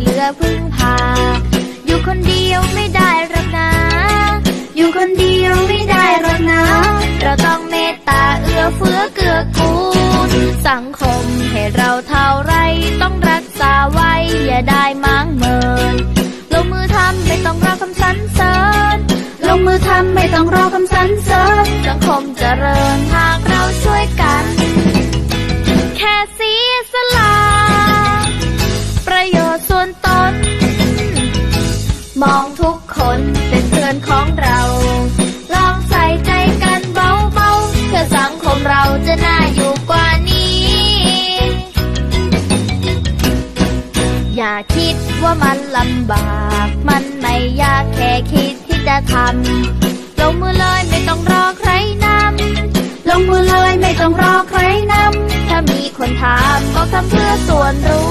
เหลือพึ่งพา อยู่คนเดียวไม่ได้หรอกนะ อยู่คนเดียวไม่ได้หรอกนะ เราต้องเมตตาเอื้อเฟื้อเกื้อกูล สังคมให้เราเท่าไรต้องรักษาไว้อย่าได้มั่งเมิน ลงมือทำไม่ต้องรอคำสรรเสริญ ลงมือทำไม่ต้องรอคำสรรเสริญ สังคมจเจริญหากเราช่วยกัน มองทุกคนเป็นเพื่อนของเรา ลองใส่ใจกันเบาๆ เพื่อสังคมเราจะน่าอยู่กว่านี้ อย่าคิดว่ามันลำบาก มันไม่ยากแค่คิดที่จะทำ ลงมือเลยไม่ต้องรอใครนำ ลงมือเลยไม่ต้องรอใครนำ ถ้ามีคนถามก็ทำเพื่อส่วนรู้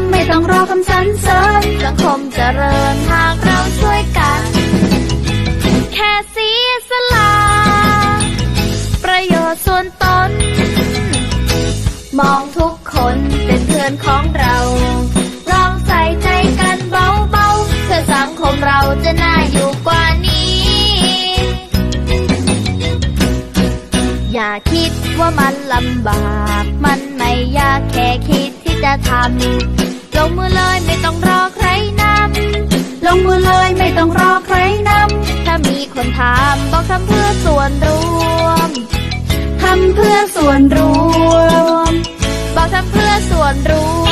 ำไม่ต้องรอคำสรรเสริญสังคมเจริญหากเราช่วยกัน แค่เสียสละ ประโยชน์ส่วนตน มองทุกคนเป็นเพื่อนของเราลองใส่ใจกันเบาๆเพื่อสังคมเราจะน่าอยู่กว่านี้ อย่าคิดว่ามันลำบาก มันไม่ยากแค่คิดที่จะทำ ลงมือเลยไม่ต้องรอใครนำลงมือเลยไม่ต้องรอใครนำถ้ามีคนถามบอกทำเพื่อส่วนรวมทำเพื่อส่วนรวมบอกทำเพื่อส่วนรว